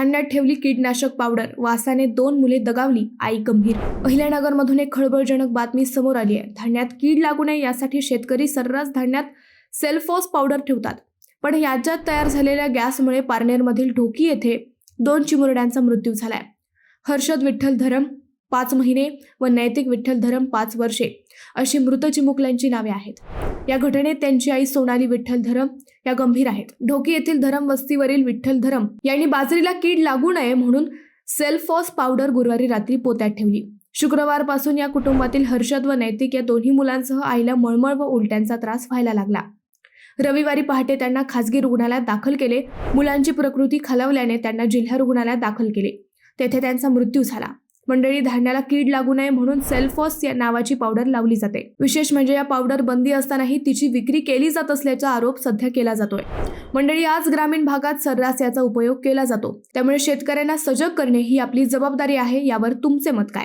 धान्यात ठेवली कीटनाशक पावडर. वासाने दोन मुले दगावली आई गंभीर. अहिल्यानगरमधून एक खळबळजनक बातमी समोर आली आहे. धान्यात कीड लागू नये यासाठी शेतकरी सर्रास धान्यात सेल्फॉस पावडर ठेवतात. पण याच्यात तयार झालेल्या गॅसमुळे पारनेरमधील ढोकी येथे दोन चिमुरड्यांचा मृत्यू झालाय. हर्षद विठ्ठल धरम पाच महिने व नैतिक विठ्ठल धरम पाच वर्षे अशी मृत चिमुकल्यांची नावे आहेत. या घटनेत त्यांची आई सोनाली विठ्ठल धरम या गंभीर आहेत. ढोकी येथील धरम वस्तीवरील विठ्ठल धरम यांनी बाजरीला कीड लागू नये म्हणून सेल्फॉस पावडर गुरुवारी रात्री पोत्यात ठेवली. शुक्रवारपासून या कुटुंबातील हर्षद व नैतिक या दोन्ही मुलांसह आईला मळमळ व उलट्यांचा त्रास व्हायला लागला. रविवारी पहाटे त्यांना खासगी रुग्णालयात दाखल केले. मुलांची प्रकृती खालावल्याने त्यांना जिल्हा रुग्णालयात दाखल केले. तेथे त्यांचा मृत्यू झाला. मंडळी धान्याला कीड लागू नये म्हणून सेल्फॉस या नावाची पावडर लावली जाते. विशेष म्हणजे या पावडर बंदी असतानाही तिची विक्री केली जात असल्याचा आरोप सध्या केला जातोय. मंडळी आज ग्रामीण भागात सर्रास याचा उपयोग केला जातो. त्यामुळे शेतकऱ्यांना सजग करणे ही आपली जबाबदारी आहे. यावर तुमचे मत काय?